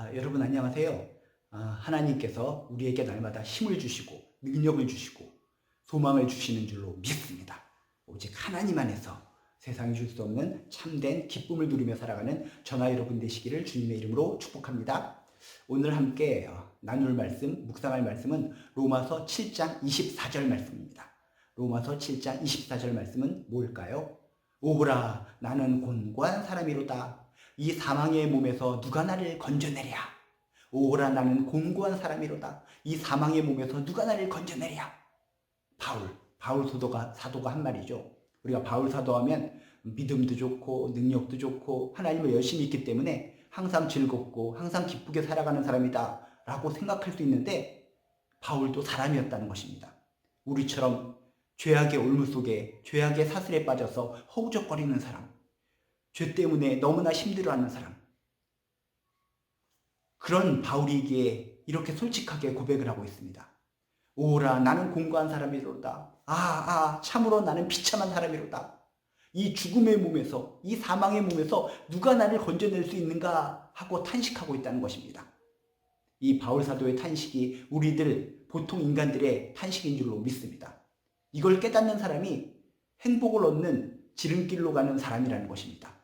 아, 여러분 안녕하세요. 아, 하나님께서 우리에게 날마다 힘을 주시고 능력을 주시고 소망을 주시는 줄로 믿습니다. 오직 하나님 안에서 세상이 줄 수 없는 참된 기쁨을 누리며 살아가는 전화 여러분 되시기를 주님의 이름으로 축복합니다. 오늘 함께 어, 나눌 말씀, 묵상할 말씀은 로마서 7장 24절 말씀입니다. 로마서 7장 24절 말씀은 뭘까요? 오라 나는 곤고한 사람이로다. 이 사망의 몸에서 누가 나를 건져내랴. 오라 나는 곤고한 사람이로다. 이 사망의 몸에서 누가 나를 건져내랴. 바울, 바울 사도가 사도가 한 말이죠. 우리가 바울 사도하면 믿음도 좋고 능력도 좋고 하나님을 열심히 믿기 때문에 항상 즐겁고 항상 기쁘게 살아가는 사람이다 라고 생각할 수 있는데 바울도 사람이었다는 것입니다. 우리처럼 죄악의 올무 속에 죄악의 사슬에 빠져서 허우적거리는 사람, 죄 때문에 너무나 힘들어하는 사람. 그런 바울이기에 이렇게 솔직하게 고백을 하고 있습니다. 오라 나는 공고한 사람이로다. 아, 아, 참으로 나는 비참한 사람이로다. 이 죽음의 몸에서, 이 사망의 몸에서 누가 나를 건져낼 수 있는가 하고 탄식하고 있다는 것입니다. 이 바울 사도의 탄식이 우리들 보통 인간들의 탄식인 줄로 믿습니다. 이걸 깨닫는 사람이 행복을 얻는 지름길로 가는 사람이라는 것입니다.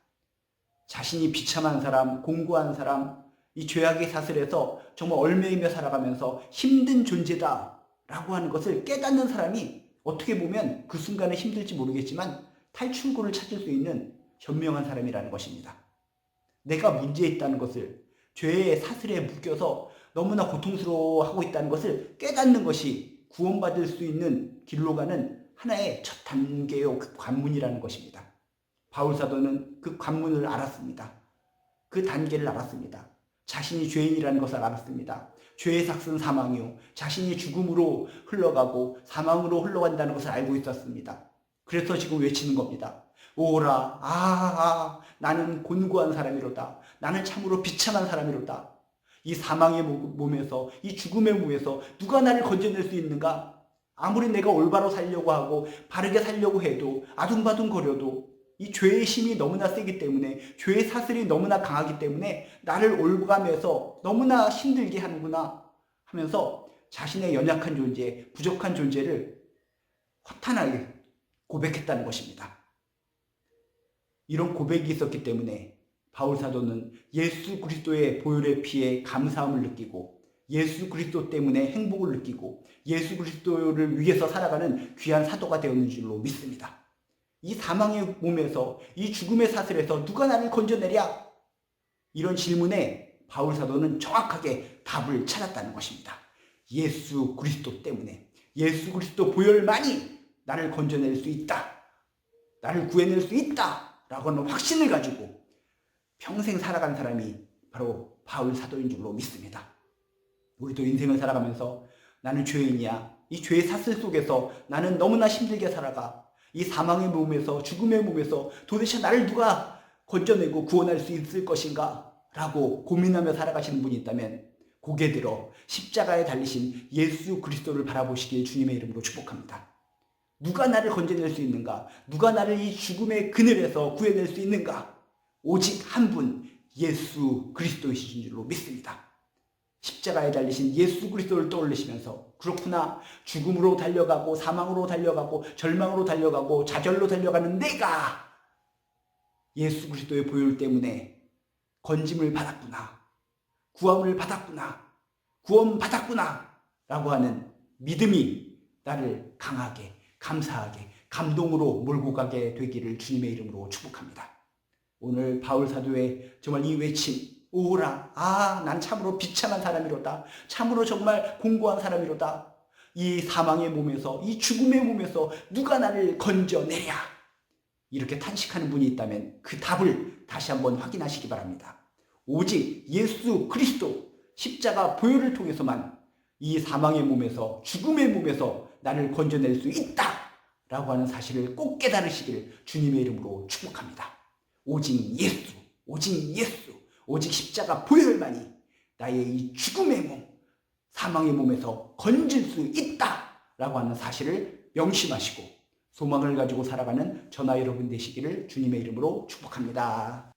자신이 비참한 사람, 공고한 사람, 이 죄악의 사슬에서 정말 얼매이며 살아가면서 힘든 존재다 라고 하는 것을 깨닫는 사람이 어떻게 보면 그 순간에 힘들지 모르겠지만 탈출구를 찾을 수 있는 현명한 사람이라는 것입니다. 내가 문제에 있다는 것을 죄의 사슬에 묶여서 너무나 고통스러워하고 있다는 것을 깨닫는 것이 구원받을 수 있는 길로 가는 하나의 첫 단계요 그 관문이라는 것입니다. 바울 사도는 그 관문을 알았습니다. 그 단계를 알았습니다. 자신이 죄인이라는 것을 알았습니다. 죄의 삭은 사망이요. 자신이 죽음으로 흘러가고 사망으로 흘러간다는 것을 알고 있었습니다. 그래서 지금 외치는 겁니다. 오라, 아, 아, 나는 곤고한 사람이로다. 나는 참으로 비참한 사람이로다. 이 사망의 몸에서, 이 죽음의 몸에서 누가 나를 건져낼 수 있는가? 아무리 내가 올바로 살려고 하고 바르게 살려고 해도 아둥바둥 거려도 이 죄의 힘이 너무나 세기 때문에 죄의 사슬이 너무나 강하기 때문에 나를 올가면서 너무나 힘들게 하는구나 하면서 자신의 연약한 존재, 부족한 존재를 허탄하게 고백했다는 것입니다. 이런 고백이 있었기 때문에 바울 사도는 예수 그리스도의 보혈의 피에 감사함을 느끼고 예수 그리스도 때문에 행복을 느끼고 예수 그리스도를 위해서 살아가는 귀한 사도가 되었는 줄로 믿습니다. 이 사망의 몸에서 이 죽음의 사슬에서 누가 나를 건져내랴? 이런 질문에 바울 사도는 정확하게 답을 찾았다는 것입니다. 예수 그리스도 때문에 예수 그리스도 보혈만이 나를 건져낼 수 있다. 나를 구해낼 수 있다. 라고 하는 확신을 가지고 평생 살아간 사람이 바로 바울 사도인 줄로 믿습니다. 우리도 인생을 살아가면서 나는 죄인이야. 이 죄의 사슬 속에서 나는 너무나 힘들게 살아가. 이 사망의 몸에서 죽음의 몸에서 도대체 나를 누가 건져내고 구원할 수 있을 것인가? 라고 고민하며 살아가시는 분이 있다면 고개 들어 십자가에 달리신 예수 그리스도를 바라보시길 주님의 이름으로 축복합니다. 누가 나를 건져낼 수 있는가? 누가 나를 이 죽음의 그늘에서 구해낼 수 있는가? 오직 한 분, 예수 그리스도이신 줄로 믿습니다. 십자가에 달리신 예수 그리스도를 떠올리시면서 그렇구나. 죽음으로 달려가고 사망으로 달려가고 절망으로 달려가고 좌절로 달려가는 내가 예수 그리스도의 보혈 때문에 건짐을 받았구나. 구함을 받았구나. 구원 받았구나 라고 하는 믿음이 나를 강하게 감사하게 감동으로 몰고 가게 되기를 주님의 이름으로 축복합니다. 오늘 바울 사도의 정말 이 외침 오라 아난 참으로 비참한 사람이로다. 참으로 정말 공고한 사람이로다. 이 사망의 몸에서 이 죽음의 몸에서 누가 나를 건져내랴? 이렇게 탄식하는 분이 있다면 그 답을 다시 한번 확인하시기 바랍니다. 오직 예수 그리스도 십자가 보혈을 통해서만 이 사망의 몸에서 죽음의 몸에서 나를 건져낼 수 있다! 라고 하는 사실을 꼭 깨달으시길 주님의 이름으로 축복합니다. 오직 예수 오직 예수 오직 십자가 보혈만이 나의 이 죽음의 몸, 사망의 몸에서 건질 수 있다라고 하는 사실을 명심하시고 소망을 가지고 살아가는 전화 여러분 되시기를 주님의 이름으로 축복합니다.